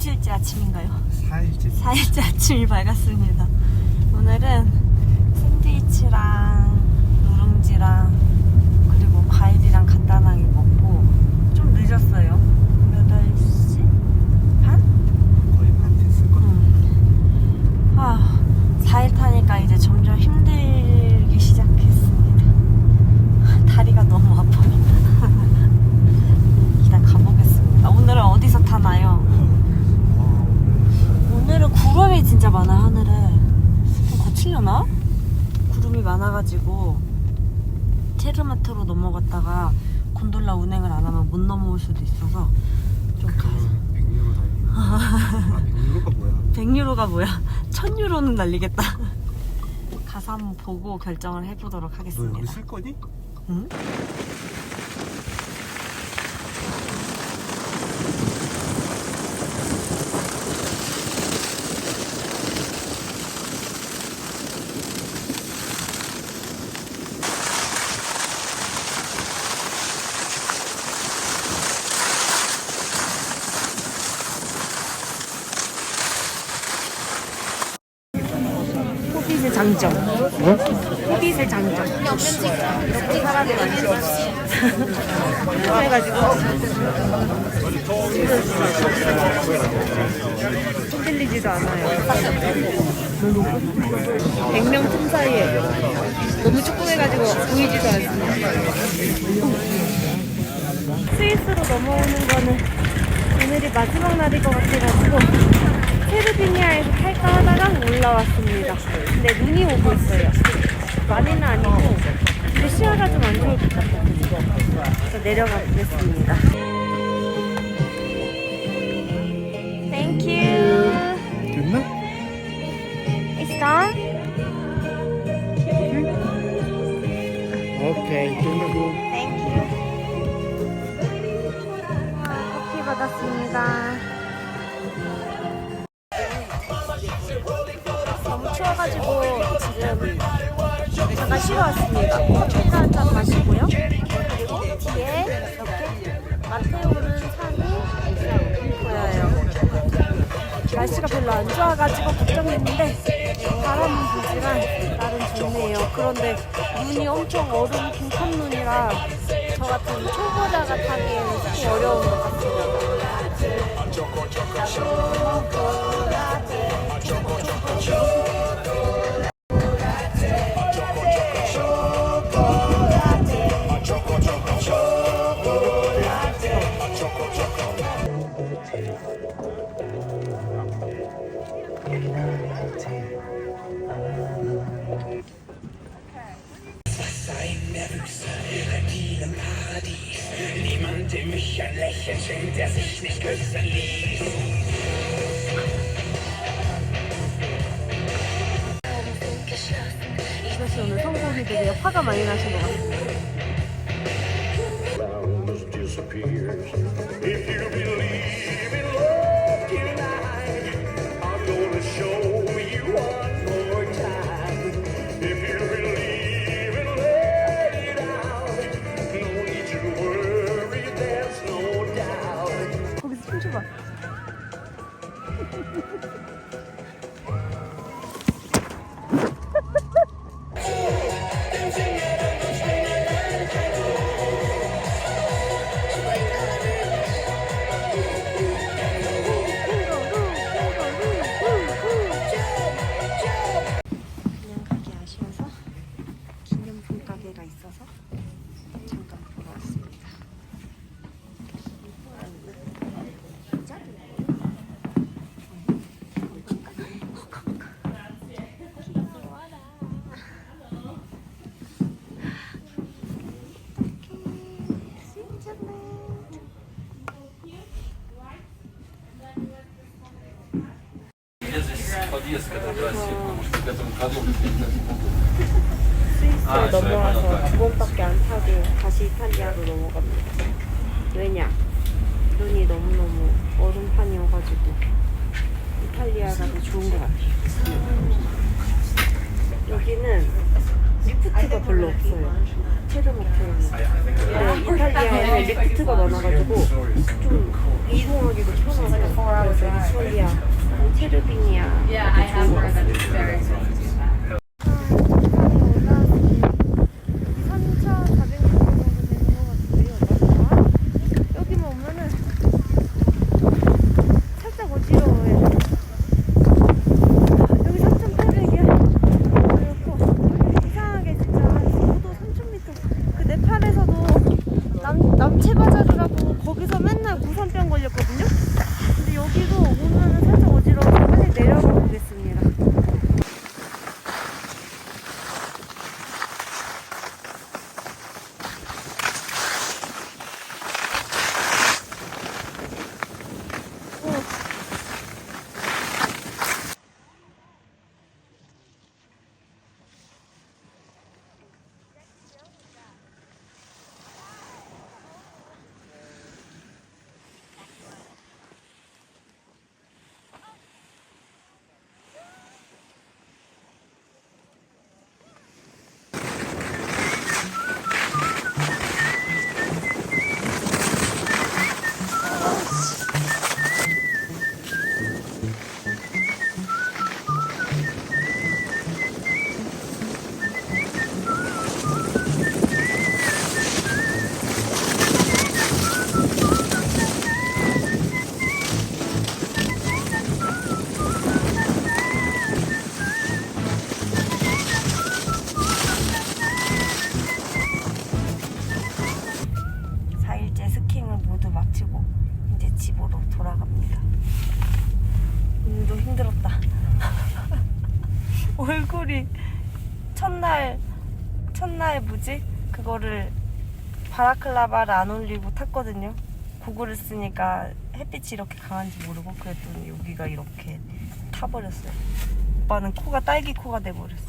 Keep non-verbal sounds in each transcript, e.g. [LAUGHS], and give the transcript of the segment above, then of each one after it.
며칠째 아침인가요? 4일째 4일째 아침이 밝았습니다. 오늘은 샌드위치랑 누룽지랑 그리고 과일이랑 간단하게 먹고 좀 늦었어요. 8시 반? 거의 반 됐을 거야 음. 아, 4일 타니까 이제 점점 힘들기 시작했습니다. 다리가 너무 아파요. 일단 가보겠습니다. 오늘은 어디서 타나요? 와 오늘은 구름이 진짜 많아 하늘에 좀 거칠려나? 구름이 많아가지고 테르마트로 넘어갔다가 곤돌라 운행을 안 하면 못 넘어올 수도 있어서 좀 가... 그러면 100유로 달리 아 100유로가 뭐야? 100유로가 뭐야? [LAUGHS] 1000유로는 날리겠다. [LAUGHS] 가서 한번 보고 결정을 해보도록 너 여기 하겠습니다. 쓸 거니? 응? 장점. 호빗의 장점. 이렇게 사람이 많죠 그래가지고. 흔들리지도 않아요. 100명 틈 사이에. 너무 조그매가지고 보이지도 않습니다. 스위스로 넘어오는 거는 오늘이 마지막 날일 것 같아가지고 세르비니아에서 탈까 하다가 올라왔습니다. 근데 눈이 오고 있어요. 많이는 아니고 근데 시야가 좀 안 좋을 것 같아요. 그래서 내려가 보겠습니다. Thank you. 됐나? It's done? 오케이 끝나고 추워가지고 지금 잠깐 쉬러 왔습니다. 커피를 한잔 마시고요. 그리고 뒤에 이렇게 마테오르 산이 보여요. 날씨가 별로 안 좋아가지고 걱정했는데 바람은 불지만 나름 좋네요. 그런데 눈이 엄청 얼음 빈칸 눈이라 저 같은 초보자가 타기에는 조금 어려운 것 같습니 mich ein Lächeln schenkt, der sich nicht küssen ließ. 이것이 오늘 성공이 되게 화가 많이 나신 것 같아요. 넘어와서 두 번밖에 안 타고 다시 이탈리아로 넘어갑니다. 왜냐? 눈이 너무너무 얼음판이어가지고 이탈리아가 더 좋은 것 같아요. 여기는 리프트가 별로 없어요. 체르모트는. 근데 이탈리아에는 리프트가 많아가지고 좀 이동하기도 편하고 그래서 have heard that it's very expensive. 여기만 오면은 살짝 어지러워요. 여기 3,800이야. 그리고 이상하게 진짜 저도 3,000m. 그 네팔에서도 남, 남체바자르라고 거기서 맨날 무선병 걸렸거든요. 바라클라바를 안 올리고 탔거든요. 고글을 쓰니까 햇빛이 이렇게 강한지 모르고 그랬더니 여기가 이렇게 타버렸어요. 오빠는 코가 딸기 코가 돼버렸어.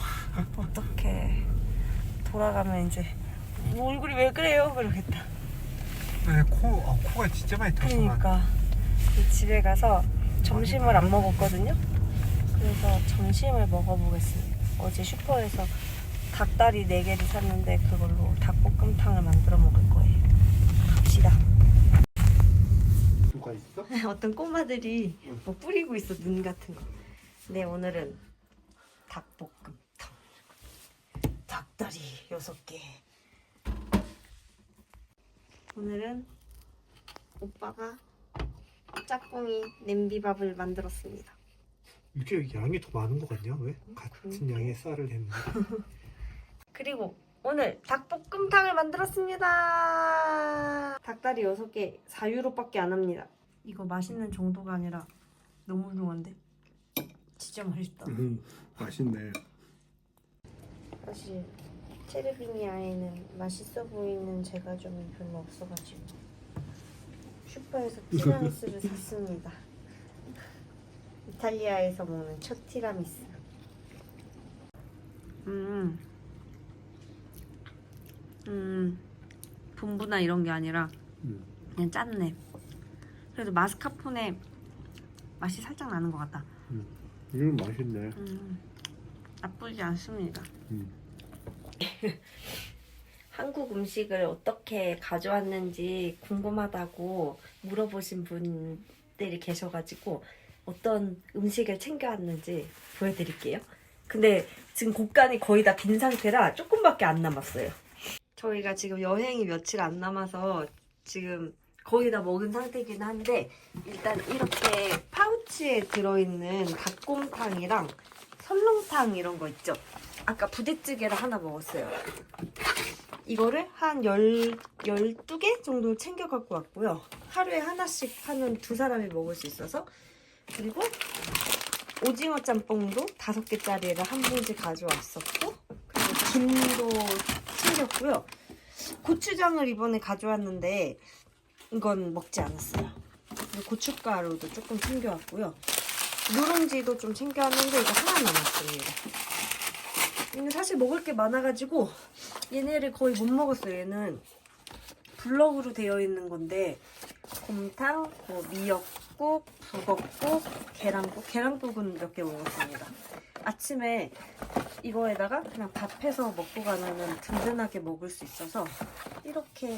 어떡해. 돌아가면 이제 얼굴이 왜 그래요? 그러겠다. 네, 코, 아, 코가 진짜 많이 타서 그러니까 그 집에 가서 점심을 안 먹었거든요. 그래서 점심을 먹어보겠습니다. 어제 슈퍼에서 닭다리 4개를 샀는데 그걸로 닭볶음탕을 만들어 먹을 거예요. 갑시다. 누가 있어? [LAUGHS] 어떤 꼬마들이 뭐 뿌리고 있어 눈 같은 거. 네 오늘은 닭볶음탕. 닭다리 6개. 오늘은 오빠가 짝꿍이 냄비밥을 만들었습니다. 이게 양이 더 많은 것 같냐? 왜? 같은 양의 쌀을 했는데 [LAUGHS] 그리고 오늘 닭볶음탕을 만들었습니다. 닭다리 6개 4유로밖에 안 합니다. 이거 맛있는 정도가 아니라 너무 훌륭한데? 진짜 맛있다. 음, 맛있네 사실 체르비니아에는 맛있어 보이는 제과점이 별로 없어가지고 슈퍼에서 티라미수를 [LAUGHS] 샀습니다. 이탈리아에서 먹는 첫 티라미수. 음, 음, 분부나 이런 게 아니라 음. 그냥 짠내. 그래도 마스카포네 맛이 살짝 나는 것 같다. 이건 맛있네 음, 나쁘지 않습니다. 음. [LAUGHS] 한국 음식을 어떻게 가져왔는지 궁금하다고 물어보신 분들이 계셔가지고 어떤 음식을 챙겨왔는지 보여드릴게요. 근데 지금 곡간이 거의 다 빈 상태라 조금밖에 안 남았어요. 저희가 지금 여행이 며칠 안 남아서 지금 거의 다 먹은 상태긴 한데 일단 이렇게 파우치에 들어있는 닭곰탕이랑 설렁탕 이런 거 있죠. 아까 부대찌개를 하나 먹었어요. 이거를 한 열, 12개 정도 챙겨 갖고 왔고요. 하루에 하나씩 하면 두 사람이 먹을 수 있어서. 그리고 오징어 짬뽕도 다섯 개짜리를 한 봉지 가져왔었고, 그리고 김도 챙겼고요. 고추장을 이번에 가져왔는데, 이건 먹지 않았어요. 고춧가루도 조금 챙겨왔고요. 누룽지도 좀 챙겨왔는데, 이거 하나 남았습니다. 근데 사실 먹을 게 많아가지고, 얘네를 거의 못 먹었어요. 얘는 블럭으로 되어 있는 건데 곰탕, 뭐 미역국, 북엇국, 계란국, 계란국은 몇 개 먹었습니다. 아침에 이거에다가 그냥 밥해서 먹고 가면은 든든하게 먹을 수 있어서 이렇게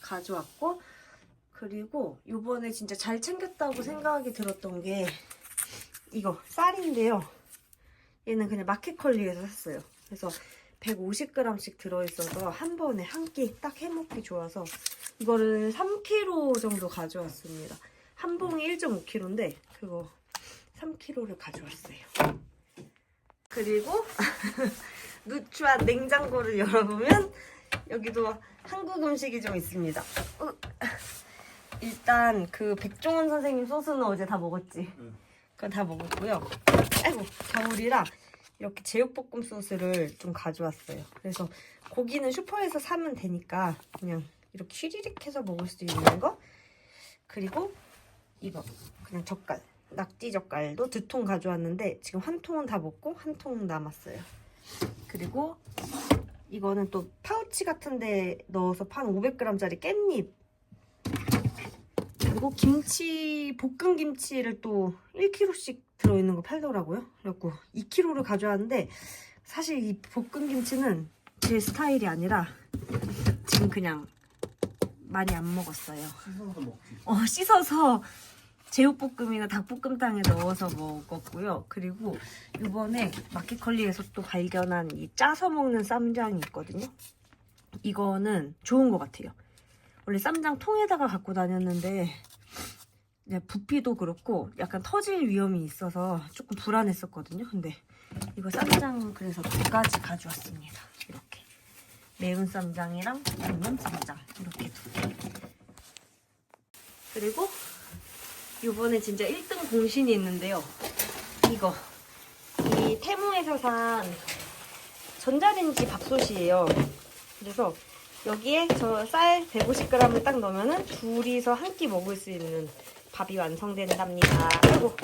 가져왔고 그리고 요번에 진짜 잘 챙겼다고 생각이 들었던 게 이거 쌀인데요. 얘는 그냥 마켓컬리에서 샀어요. 그래서 150g씩 들어있어서 한 번에 한 끼 딱 해먹기 좋아서 이거를 3kg 정도 가져왔습니다. 한 봉이 1.5kg인데 그거 3kg를 가져왔어요. 그리고 [LAUGHS] 누추한 냉장고를 열어보면 여기도 한국 음식이 좀 있습니다. 어, 일단 그 백종원 선생님 소스는 어제 다 먹었지. 그건 다 먹었고요. 아이고 겨울이라 이렇게 제육볶음 소스를 좀 가져왔어요. 그래서 고기는 슈퍼에서 사면 되니까 그냥 이렇게 휘리릭 해서 먹을 수 있는 거. 그리고 이거 그냥 젓갈. 낙지 젓갈도 두 통 가져왔는데 지금 한 통은 다 먹고 한 통 남았어요. 그리고 이거는 또 파우치 같은데 넣어서 판 500g짜리 깻잎. 그리고 김치 볶은 김치를 또 1kg씩 들어있는 거 팔더라고요. 그래갖고 2kg를 가져왔는데 사실 이 볶은 김치는 제 스타일이 아니라 지금 그냥 많이 안 먹었어요. 씻어서 먹지. 어, 씻어서 제육볶음이나 닭볶음탕에 넣어서 먹었고요. 그리고 이번에 마켓컬리에서 또 발견한 이 짜서 먹는 쌈장이 있거든요. 이거는 좋은 것 같아요. 원래 쌈장 통에다가 갖고 다녔는데 부피도 그렇고 약간 터질 위험이 있어서 조금 불안했었거든요. 근데 이거 쌈장 그래서 두 가지 가져왔습니다. 이렇게 매운 쌈장이랑 볶는 쌈장 이렇게 두 개. 그리고 이번에 진짜 1등 공신이 있는데요. 이거 이 테무에서 산 전자레인지 밥솥이에요. 그래서 여기에 저 쌀 150g을 딱 넣으면은 둘이서 한 끼 먹을 수 있는 밥이 완성된답니다. 아이고.